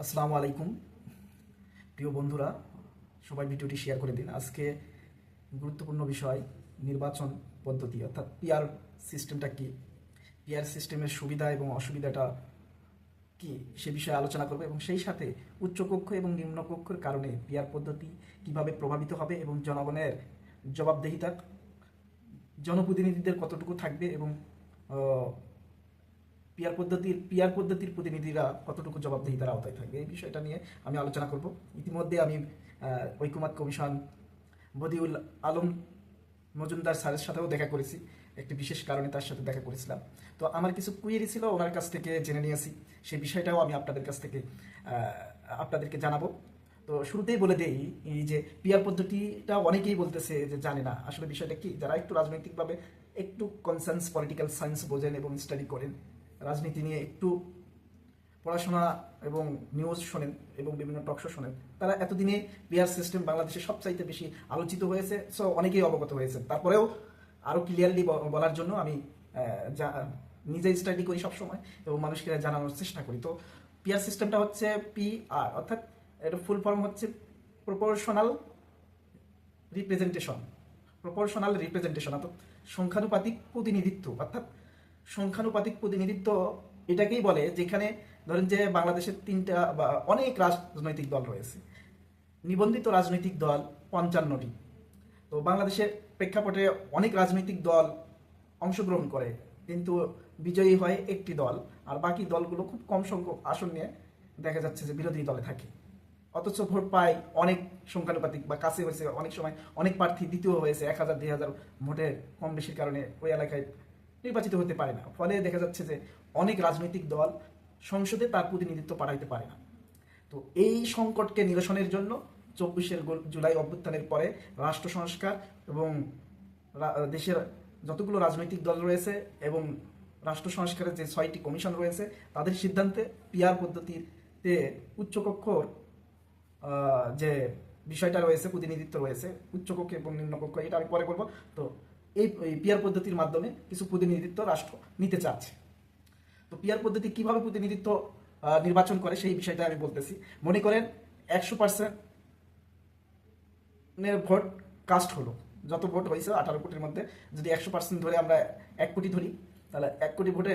আসসালামু আলাইকুম। প্রিয় বন্ধুরা, সবাই ভিডিওটি শেয়ার করে দিন। আজকে গুরুত্বপূর্ণ বিষয়, নির্বাচন পদ্ধতি, অর্থাৎ পিআর সিস্টেমটা কি? পিআর সিস্টেমের সুবিধা এবং অসুবিধাটা কি? সে বিষয়ে আলোচনা করবে এবং সেই সাথে উচ্চকক্ষ এবং নিম্নকক্ষের কারণে পিআর পদ্ধতি কীভাবে প্রভাবিত হবে এবং জনগণের জবাবদেহিতা, জনপ্রতিনিধিদের কতটুকু থাকবে এবং পিয়ার পদ্ধতির পিয়ার পদ্ধতির প্রতিনিধিরা কতটুকু জবাবদিহিতার আওতায় থাকবে, এই বিষয়টা নিয়ে আমি আলোচনা করব। ইতিমধ্যে আমি ঐকমত কমিশন বদিউল আলম মজুমদার স্যারের সাথেও দেখা করেছি। একটি বিশেষ কারণে তার সাথে দেখা করেছিলাম। তো আমার কিছু কুয়েরি ছিল, ওনার কাছ থেকে জেনে নিয়েছি। সেই বিষয়টাও আমি আপনাদের কাছ থেকে আপনাদেরকে জানাব। তো শুরুতেই বলে দেই, এই যে পিয়ার পদ্ধতিটা অনেকেই বলতেছে যে জানে না। আসলে বিষয়টা কি? যারা একটু রাজনৈতিকভাবে একটু কনসার্নস পলিটিক্যাল সায়েন্স বোঝেন এবং স্টাডি করেন রাজনীতি নিয়ে একটু পড়াশোনা এবং নিউজ শোনেন এবং বিভিন্ন টকশো শোনেন, তারা এতদিনে বিহার সিস্টেম বাংলাদেশে সবচাইতে বেশি আলোচিত হয়েছে সো অনেকেই অবগত হয়েছে তারপরেও আরও ক্লিয়ারলি বলার জন্য আমি যা- নিজে স্টাডি করি সবসময় এবং মানুষকে জানানোর চেষ্টা করি। তো পিআর সিস্টেমটা হচ্ছে পি আর অর্থাৎ এটা ফুল ফর্ম হচ্ছে প্রপোর্শনাল রিপ্রেজেন্টেশন প্রপোর্শনাল রিপ্রেজেন্টেশন অর্থাৎ সংখ্যানুপাতিক প্রতিনিধিত্ব, অর্থাৎ সংখ্যানুপাতিক প্রতিনিধিত্ব এটাকেই বলে, যেখানে ধরেন যে বাংলাদেশের তিনটা বা অনেক রাজনৈতিক দল রয়েছে। নিবন্ধিত রাজনৈতিক দল পঞ্চান্নটি। তো বাংলাদেশের প্রেক্ষাপটে অনেক রাজনৈতিক দল অংশগ্রহণ করে, কিন্তু বিজয়ী হয় একটি দল, আর বাকি দলগুলো খুব কম সংখ্যক আসন নিয়ে দেখা যাচ্ছে যে বিরোধী দলে থাকে। অথচ ভোট পায় অনেক সংখ্যানুপাতিক বা কাছে হয়েছে অনেক সময় অনেক প্রার্থী দ্বিতীয় হয়েছে, এক হাজার, দুই হাজার ভোটের কম বেশির কারণে ওই এলাকায় নির্বাচিত হতে পারে না। ফলে দেখা যাচ্ছে যে অনেক রাজনৈতিক দল সংসদে তার প্রতিনিধিত্ব পাঠাইতে পারে না। তো এই সংকটকে নিরসনের জন্য চব্বিশের জুলাই অভ্যুত্থানের পরে রাষ্ট্র সংস্কার এবং দেশের যতগুলো রাজনৈতিক দল রয়েছে এবং রাষ্ট্র সংস্কারের যে ছয়টি কমিশন রয়েছে তাদের সিদ্ধান্তে পিআর পদ্ধতিতে উচ্চকক্ষর আহ, যে বিষয়টা রয়েছে প্রতিনিধিত্ব রয়েছে উচ্চকক্ষ এবং নিম্নকক্ষ এটা আমি পরে বলব। তো এই পিআর পদ্ধতির মাধ্যমে কিছু প্রতিনিধিত্ব রাষ্ট্র নিতে চাচ্ছে। তো পিয়ার পদ্ধতি কীভাবে প্রতিনিধিত্ব নির্বাচন করে সেই বিষয়টা আমি বলতেছি। মনে করেন একশো পার্সেন্ট ভোট কাস্ট হলো। যত ভোট হয়েছে আঠারো কোটির মধ্যে, যদি একশো পার্সেন্ট ধরে আমরা এক কোটি ধরি, তাহলে এক কোটি ভোটে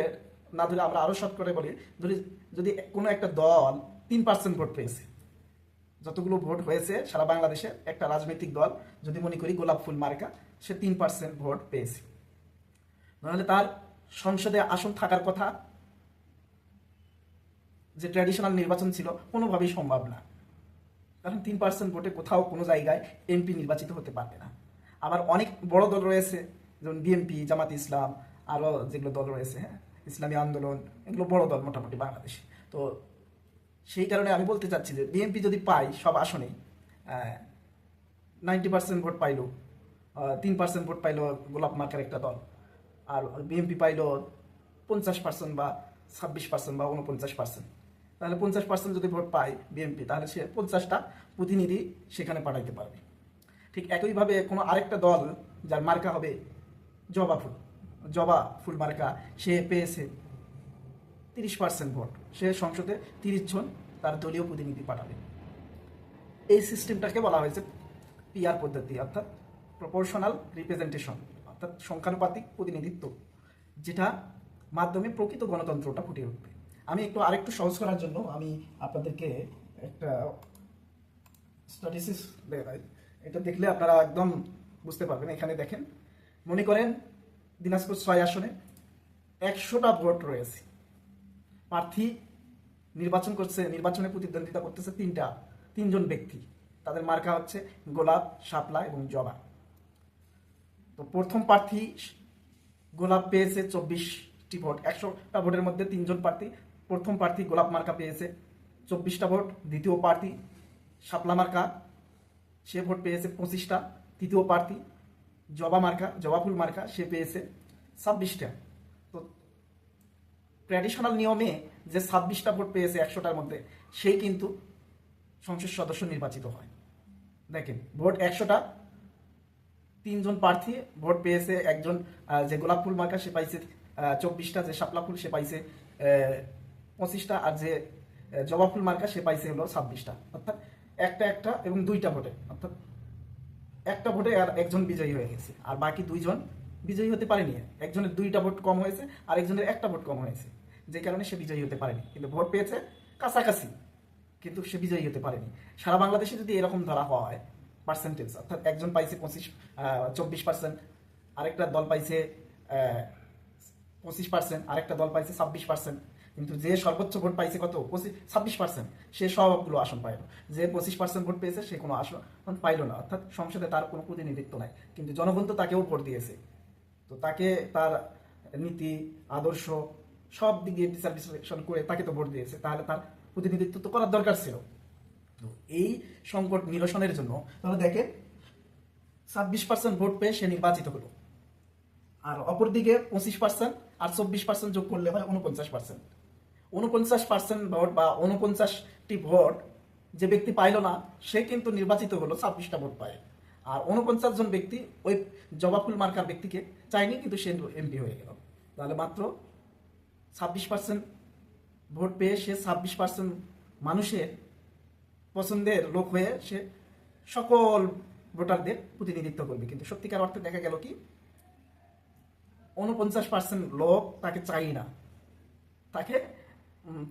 না ধরে আমরা আরও শর্ট করে বলি, ধরি যদি কোনো একটা দল তিন পার্সেন্ট ভোট পেয়েছে যতগুলো ভোট হয়েছে সারা বাংলাদেশে, একটা রাজনৈতিক দল, যদি মনে করি গোলাপ ফুল মার্কা, সে তিন পার্সেন্ট ভোট পেয়েছে। নাহলে তার সংসদে আসন থাকার কথা যে ট্র্যাডিশনাল নির্বাচন ছিল, কোনোভাবেই সম্ভব না। কারণ তিন পার্সেন্ট ভোটে কোথাও কোনো জায়গায় এমপি নির্বাচিত হতে পারবে না। আবার অনেক বড় দল রয়েছে, যেমন বিএনপি, জামাত ইসলাম, আরও যেগুলো দল রয়েছে হ্যাঁ ইসলামী আন্দোলন, এগুলো বড় দল মোটামুটি বাংলাদেশে। তো সেই কারণে আমি বলতে চাচ্ছি যে বিএনপি যদি পায় সব আসনে নাইনটি পার্সেন্ট ভোট পাইলো তিন পার্সেন্ট ভোট পাইলো গোলাপ মার্কার একটা দল, আর বিএনপি পাইলো পঞ্চাশ পার্সেন্ট বা ছাব্বিশ পার্সেন্ট বা উনপঞ্চাশ পার্সেন্ট তাহলে পঞ্চাশ পার্সেন্ট যদি ভোট পায় বিএনপি তাহলে সে পঞ্চাশটা প্রতিনিধি সেখানে পাঠাইতে পারবে। ঠিক একইভাবে কোনো আরেকটা দল যার মার্কা হবে জবা ফুল জবা ফুল মার্কা, সে পেয়েছে। তিরিশ পার্সেন্ট ভোট। সে সংসদে তিরিশ জন তার দলীয় প্রতিনিধি পাঠাবে। এই সিস্টেমটাকে বলা হয়েছে পিআর পদ্ধতি, অর্থাৎ প্রপোর্শনাল রিপ্রেজেন্টেশন অর্থাৎ সংখ্যানুপাতিক প্রতিনিধিত্ব, যেটা মাধ্যমে প্রকৃত গণতন্ত্রটা ফুটে উঠবে। আমি একটু আরেকটু সহজ করার জন্য আমি আপনাদেরকে একটা স্ট্যাটিসিস দেখাই। এটা দেখলে আপনারা একদম বুঝতে পারবেন। এখানে দেখেন, মনে করেন দিনাজপুর ছয় আসনে একশোটা ভোট রয়েছে। প্রার্থী নির্বাচন করছে নির্বাচনে প্রতিদ্বন্দ্বিতা করতেছে তিনটা, তিনজন ব্যক্তি। তাদের মার্কা হচ্ছে গোলাপ, শাপলা এবং জবা। তো প্রথম প্রার্থী গোলাপ পেয়েছে চব্বিশটি ভোট। একশোটা ভোটের মধ্যে তিনজন প্রার্থী, প্রথম প্রার্থী গোলাপ মার্কা পেয়েছে চব্বিশটা ভোট, দ্বিতীয় প্রার্থী শাপলা মার্কা, সে ভোট পেয়েছে পঁচিশটা, তৃতীয় প্রার্থী জবা মার্কা, জবা ফুল মার্কা, সে পেয়েছে ছাব্বিশটা। ট্র্যাডিশনাল নিয়মে যে ছাব্বিশটা ভোট পেয়েছে একশোটার মধ্যে, সেই কিন্তু সংসদ সদস্য নির্বাচিত হয়। দেখেন, ভোট একশোটা, তিনজন প্রার্থী ভোট পেয়েছে, একজন যে গোলাপ ফুল মার্কা সে পাইছে চব্বিশটা, যে শাপলা ফুল সে পাইছে পঁচিশটা, আর যে জবা ফুল মার্কা সে পাইছে হলো ছাব্বিশটা। অর্থাৎ একটা একটা এবং দুইটা ভোটে, অর্থাৎ একটা ভোটে আর একজন বিজয়ী হয়ে গেছে। আর বাকি দুইজন বিজয়ী হতে পারেনি। একজনের দুইটা ভোট কম হয়েছে আর একজনের একটা ভোট কম হয়েছে। যে কারণে সে বিজয়ী হতে পারেনি। কিন্তু ভোট পেয়েছে কাছাকাছি, কিন্তু সে বিজয়ী হতে পারেনি। সারা বাংলাদেশে যদি এরকম ধরা হয় পার্সেন্টেজ অর্থাৎ একজন পাইছে পঁচিশ চব্বিশ পার্সেন্ট আরেকটা দল পাইছে পঁচিশ পার্সেন্ট আরেকটা দল পাইছে ছাব্বিশ পার্সেন্ট কিন্তু যে সর্বোচ্চ ভোট পাইছে কত? পঁচিশ ছাব্বিশ পার্সেন্ট সে সবগুলো আসন পাইল। যে পঁচিশ পার্সেন্ট ভোট পেয়েছে, সে কোনো আসন পাইল না, অর্থাৎ সংসদে তার কোনো প্রতিনিধিত্ব নাই। কিন্তু জনগণ তো তাকেও ভোট দিয়েছে। তো তাকে তার নীতি, আদর্শ সব দিক দিয়ে বিশ্লেষণ করে তাকে তো ভোট দিয়েছে। তাহলে তার প্রতিনিধিত্ব তো করার দরকার ছিল। তো এই সংকট নিরসনের জন্য তাহলে দেখে ছাব্বিশ পার্সেন্ট ভোট পেয়ে সে নির্বাচিত হলো। আর অপরদিকে পঁচিশ পার্সেন্ট আর চব্বিশ পার্সেন্ট যোগ করলে হয় উনপঞ্চাশ পার্সেন্ট উনপঞ্চাশ পার্সেন্ট ভোট বা উনপঞ্চাশটি ভোট যে ব্যক্তি পাইলো না, সে কিন্তু নির্বাচিত হলো, ছাব্বিশটা ভোট পায়। আর উনপঞ্চাশ জন ব্যক্তি ওই জবাফুল মার্কার ব্যক্তিকে চায়নি, কিন্তু সে এমপি হয়ে গেল। তাহলে মাত্র ছাব্বিশ পার্সেন্ট ভোট পেয়ে সে ছাব্বিশ পার্সেন্ট মানুষের পছন্দের লোক হয়ে সে সকল ভোটারদের প্রতিনিধিত্ব করবে। কিন্তু সত্যিকার অর্থে দেখা গেল কি উনপঞ্চাশ পার্সেন্ট লোক তাকে চাই না। তাকে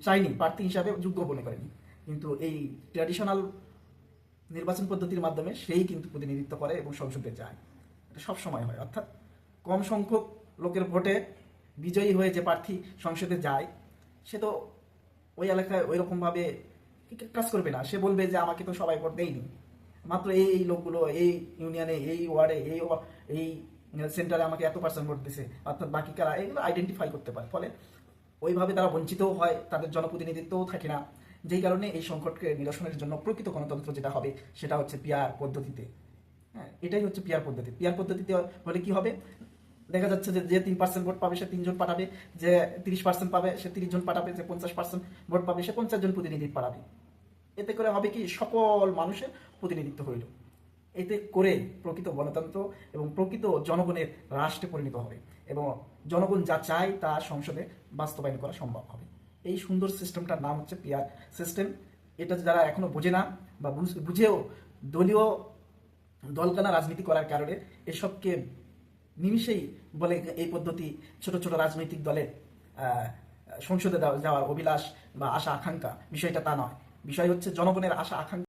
চাইনি প্রার্থী হিসাবে যোগ্য মনে করেনি। কিন্তু এই ট্র্যাডিশনাল নির্বাচন পদ্ধতির মাধ্যমে সেই কিন্তু প্রতিনিধিত্ব করে এবং সংসদে যায়। এটা সব সময় হয়। অর্থাৎ কম সংখ্যক লোকের ভোটে বিজয়ী হয়ে যে প্রার্থী সংসদে যায়, সে তো ওই এলাকায় ওই রকমভাবে কাজ করবে না। সে বলবে যে, আমাকে তো সবাই ভোট দেয়নি। মাত্র এই এই লোকগুলো, এই ইউনিয়নে, এই ওয়ার্ডে, এই এই সেন্টারে আমাকে এত পার্সেন্ট ভোট দিছে। অর্থাৎ বাকি কারা, এগুলো আইডেন্টিফাই করতে পারে। ফলে ওইভাবে তারা বঞ্চিতও হয়, তাদের জনপ্রতিনিধিত্বও থাকে না। যেই কারণে এই সংকটকে নিরসনের জন্য প্রকৃত গণতন্ত্র যেটা হবে, সেটা হচ্ছে পিয়ার পদ্ধতিতে। হ্যাঁ এটাই হচ্ছে পিয়ার পদ্ধতি। পিয়ার পদ্ধতিতে হলে কি হবে? দেখা যাচ্ছে যে যে তিন পার্সেন্ট ভোট পাবে, সে তিনজন পাঠাবে, যে তিরিশ পার্সেন্ট পাবে, সে তিরিশ জন পাঠাবে, যে পঞ্চাশ পার্সেন্ট ভোট পাবে, সে পঞ্চাশ জন প্রতিনিধি পাঠাবে। এতে করে হবে কি, সকল মানুষের প্রতিনিধিত্ব হইল। এতে করে প্রকৃত গণতন্ত্র এবং প্রকৃত জনগণের রাষ্ট্রে পরিণত হবে এবং জনগণ যা চায় তা সংসদে বাস্তবায়ন করা সম্ভব হবে। এই সুন্দর সিস্টেমটার নাম হচ্ছে পিয়ার সিস্টেম এটা যারা এখনও বোঝে না বা বুঝ- বুঝেও দলীয় দলকানা রাজনীতি করার কারণে এসবকে নিমিষেই বলে এই পদ্ধতি ছোট ছোট রাজনৈতিক দলের সংসদে যাওয়ার অভিলাষ বা আশা আকাঙ্ক্ষা বিষয়টা তা নয়। বিষয় হচ্ছে জনগণের আশা আকাঙ্ক্ষা